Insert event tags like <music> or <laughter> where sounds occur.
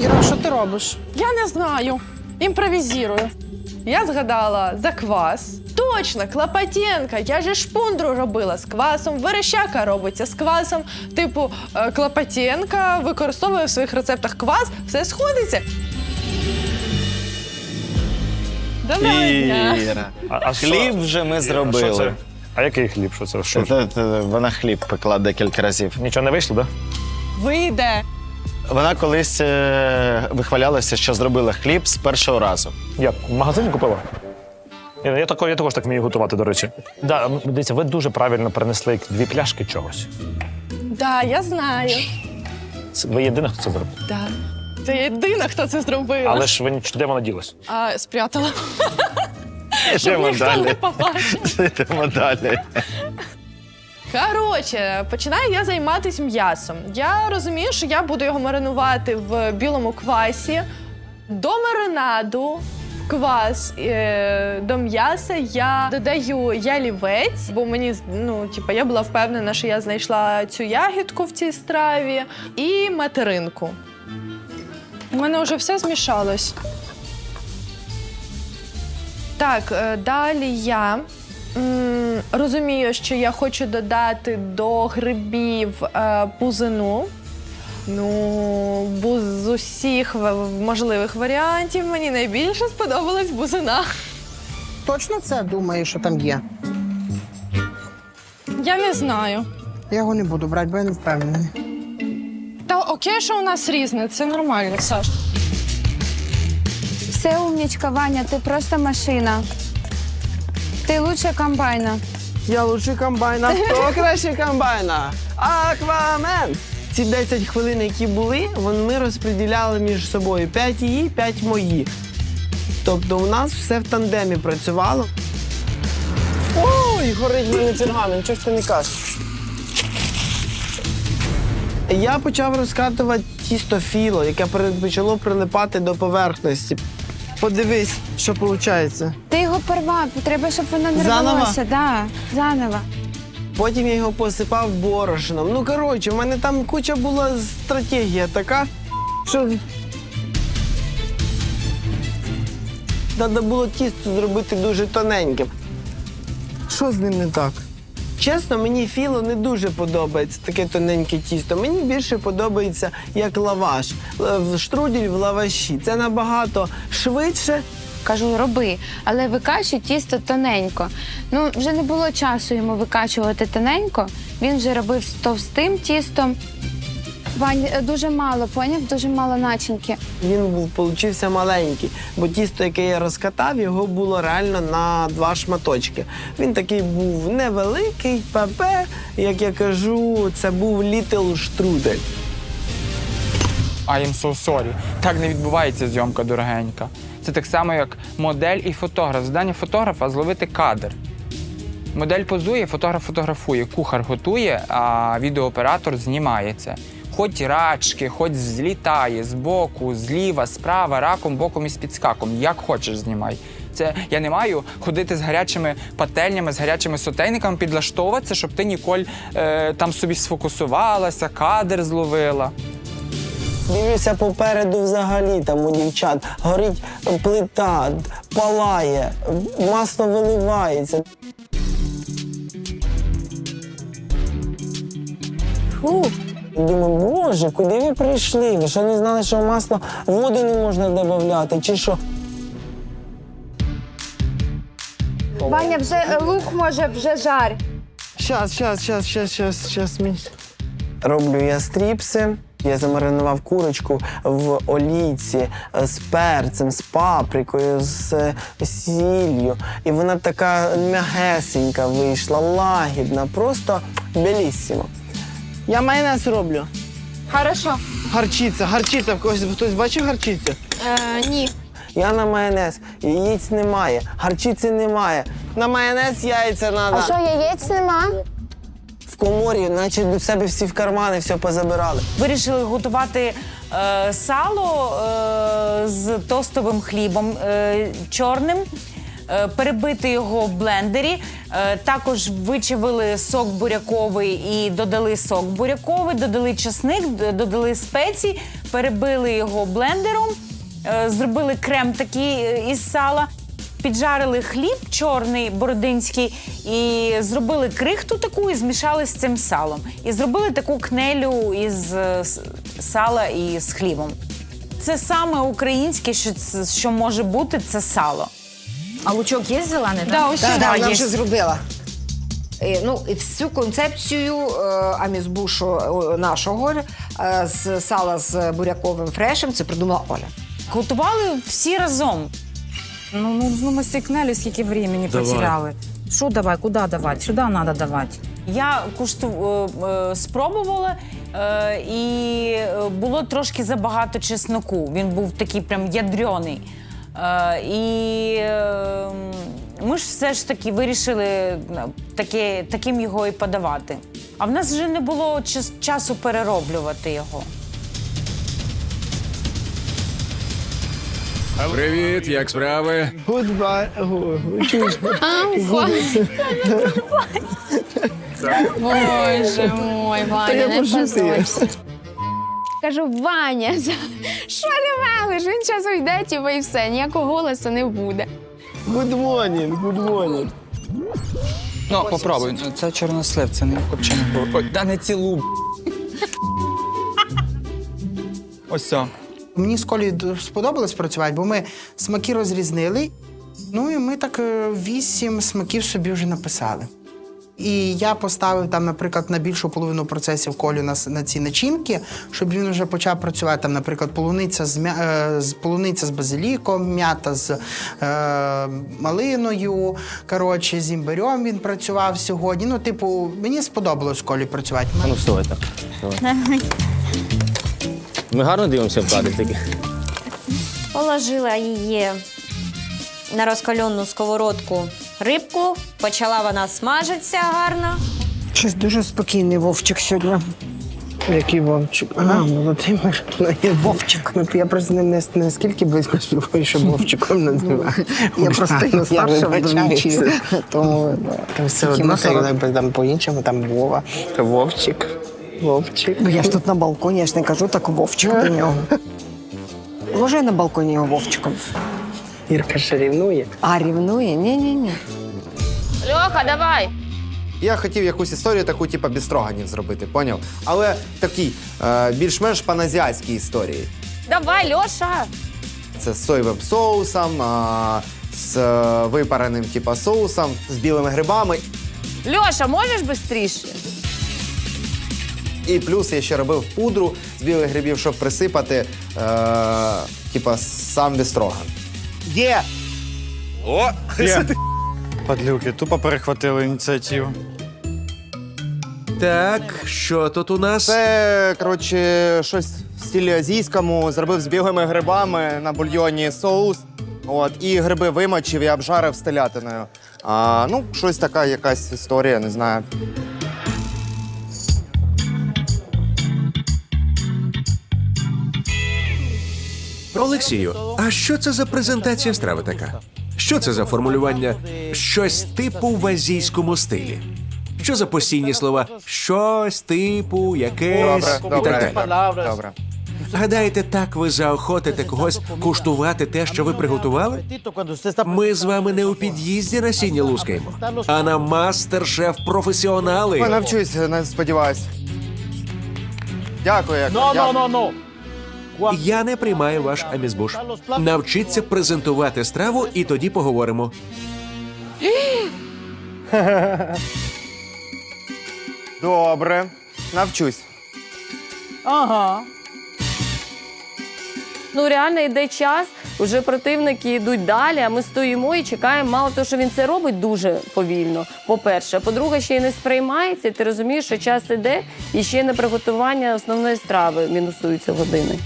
Іра, що ти робиш? Я не знаю. Імпровізірую. Я згадала за квас. Точно, Клопотенка. Я же шпундру робила з квасом. Верещака робиться з квасом. Типу, е, Клопотенка використовує в своїх рецептах квас, все сходиться. Доброго дня. Іра. А, а що- Хліб вже ми Що зробили. А який хліб? Що це? Що? Вона хліб пекла декілька разів. Нічого не вийшло, так? Вийде. Вона колись е, вихвалялася, що зробила хліб з першого разу. Як? В магазині купила? Я, я, тако- я також так вмію готувати, до речі. Да, м, дивіться, ви дуже правильно принесли дві пляшки чогось. Да, я знаю. Це- Ви єдина, хто це зробив. Да. Це єдина, хто це зробила. Але ж ви ніч- де вона ділась? А, спрятала. Щоб Йдемо ніхто не далі. побачив. Йдемо далі. Коротше, починаю я займатися м'ясом. Я розумію, що я буду його маринувати в білому квасі. До маринаду в квас е, до м'яса я додаю ялівець, бо мені ну, типу, я була впевнена, що я знайшла цю ягідку в цій страві, і материнку. У мене вже все змішалось. Так, е, далі я м, розумію, що я хочу додати до грибів е, бузину. Ну, з усіх в- можливих варіантів мені найбільше сподобалась бузина. Точно це думаєш, що там є? Я не знаю. Я його не буду брати, бо я не впевнений. Та окей, що у нас різне, це нормально, Саш. Все умнічка, Ваня, ти просто машина. Ти лучше комбайна. Я лучший комбайна. <laughs> Хто краще комбайна? Аквамен! Ці 10 хвилин, які були, вон ми розподіляли між собою 5 її, 5 мої. Тобто у нас все в тандемі працювало. Ой, горить мене пергамент, чого ж ти не кажеш? Я почав розкатувати тісто філо, яке почало прилипати до поверхності. Подивись, що виходить. Ти його порвав, треба, щоб воно не Заново? рвалося. Да, заново. Потім я його посипав борошном. Ну, коротше, в мене там куча була стратегія така, що. Треба було тісто зробити дуже тоненьким. Що з ним не так? Чесно, мені філо не дуже подобається таке тоненьке тісто. Мені більше подобається як лаваш. В Штрудель в лаваші. Це набагато швидше. Кажу, роби, але викачуй тісто тоненько. Ну, вже не було часу йому викачувати тоненько. Він вже робив з товстим тістом. Вань, е, дуже мало, поняв? Дуже мало начинки. Він був получився маленький, бо тісто, яке я розкатав, його було реально на два шматочки. Він такий був невеликий, пепе, як я кажу, це був літл штрудель. I am so sorry. Так не відбувається зйомка дорогенька. Це так само, як модель і фотограф. Завдання фотографа зловити кадр. Модель позує, фотограф фотографує, кухар готує, а відеооператор знімається. Хоч рачки, хоч злітає збоку, зліва, справа, раком, боком і з підскаком. Як хочеш, знімай. Це я не маю ходити з гарячими пательнями, з гарячими сотейниками, підлаштовуватися, щоб ти ніколи е, там собі сфокусувалася, кадр зловила. Дивлюся попереду взагалі там у дівчат. Горить плита, палає, масло виливається. Фу. Думаю, боже, куди ви прийшли? Ви що не знали, що в масло воду не можна додати, чи що? Ваня, вже е, лук може, вже жар. Щас, щас, щас, щас, щас, щас. Роблю я стріпси. Я замаринував курочку в олійці е, з перцем, з паприкою, з е, сіллю. І вона така м'ягесенька вийшла, лагідна, просто беліссимо. Я майонез роблю. Хорошо. Гарчиця, гарчиця. В когось хтось бачив гарчицю? Е, ні. Я на майонез. Яєць немає, гарчиці немає. На майонез яйця треба. А що, яєць нема? В коморі, наче до себе всі в кармани все позабирали. Вирішили готувати е, сало е, з тостовим хлібом е, чорним. Е, перебити його в блендері. Е, Також вичавили сок буряковий і додали сок буряковий, додали чесник, додали спеції, перебили його блендером, е, зробили крем такий із сала. Піджарили хліб чорний бородинський і зробили крихту таку і змішали з цим салом. І зробили таку кнелю із сала і з хлібом. Це саме українське, що, що може бути, це сало. А лучок є зелений? Да, ось сюди. вона вже зробила. Е, Ну, і всю концепцію е, амізбушу е, нашого е, з сала з буряковим фрешем це придумала Оля. Готували всі разом. Ну, ну, ну мы стекнали, сколько времени потеряли. Что давай, куда давать? Сюда надо давать. Я кушту е, е, спробувала, е, і е, було трошки забагато чесноку. Він був такий прям ядрьоний. Е, і е, ми ж все ж таки вирішили е, таке, таким його і подавати. А в нас вже не було час- часу перероблювати його. Привіт, як справи? Боже мой, Ваня, не позорься. Кажу, Ваня, <laughs> що не велиш? Він час уйде, типу, і все, ніякого голосу не буде. Good morning, good morning. Ну, попробуй. Це чорнослив, це не копчений. Ой, да не цілу. <laughs> Ось все. Мені з Колею сподобалось працювати, бо ми смаки розрізнили. Ну і ми так е, вісім смаків собі вже написали. І я поставив там, наприклад, на більшу половину процесів колю на, на ці начинки, щоб він вже почав працювати. Там, наприклад, полуниця з, м'я- е, з полуниця з базиліком, м'ята з е, малиною. Коротше, з імбирем він працював сьогодні. Ну, типу, мені сподобалось колі працювати. Ну, вставайте. Ми гарно дивимося в кадрі таки. Положила її на розкалену сковородку рибку. Почала вона смажитися гарно. Щось дуже спокійний Вовчик сьогодні. Який Вовчик? А, Володимир. Вовчик. Я просто не наскільки близько спілкуюся, що Вовчиком називаю. Я просто його старша вдвічі. Тому там все одно якби там по-іншому, там Вова, Вовчик. Вовчик. Ну я ж тут на балконі, я ж не кажу так Вовчик до нього. <laughs> Може, я на балконі його Вовчиком. Ірка ще рівнує. А рівнує? Ні-ні-ні. Льоха, давай. Я хотів якусь історію таку, типу, без строганів зробити, поняв? Але такій е, більш-менш паназіатській історії. Давай, Льоша! Це з соєвим соусом, а, з е, випареним типу, соусом, з білими грибами. Льоша, можеш швидше? І плюс я ще робив пудру з білих грибів, щоб присипати, е, типа, сам бістроган. Є! О! Падлюки, тупо перехватили ініціативу. Так, що тут у нас? Це, коротше, щось в стилі азійському. Зробив з білими грибами на бульйоні соус. От, і гриби вимочив і обжарив з телятиною. А, ну, щось така якась історія, не знаю. Олексію, а що це за презентація страви така? Що це за формулювання щось типу в азійському стилі? Що за постійні слова щось типу, якесь Добре, і так далі? Добре. Гадаєте, так ви заохотите когось куштувати те, що ви приготували? Ми з вами не у під'їзді на сіні лускаємо, а на мастер-шеф професіонали. Навчусь, не сподіваюсь. Дякую, як. No, Я не приймаю ваш амізбуш. Навчіться презентувати страву, і тоді поговоримо. <laughs> Добре, навчусь. Ага. Ну реально йде час, вже противники йдуть далі, а ми стоїмо і чекаємо. Мало того, що він це робить дуже повільно. По-перше, по-друге, ще й не сприймається. і Ти розумієш, що час іде, і ще й на приготування основної страви мінусуються години.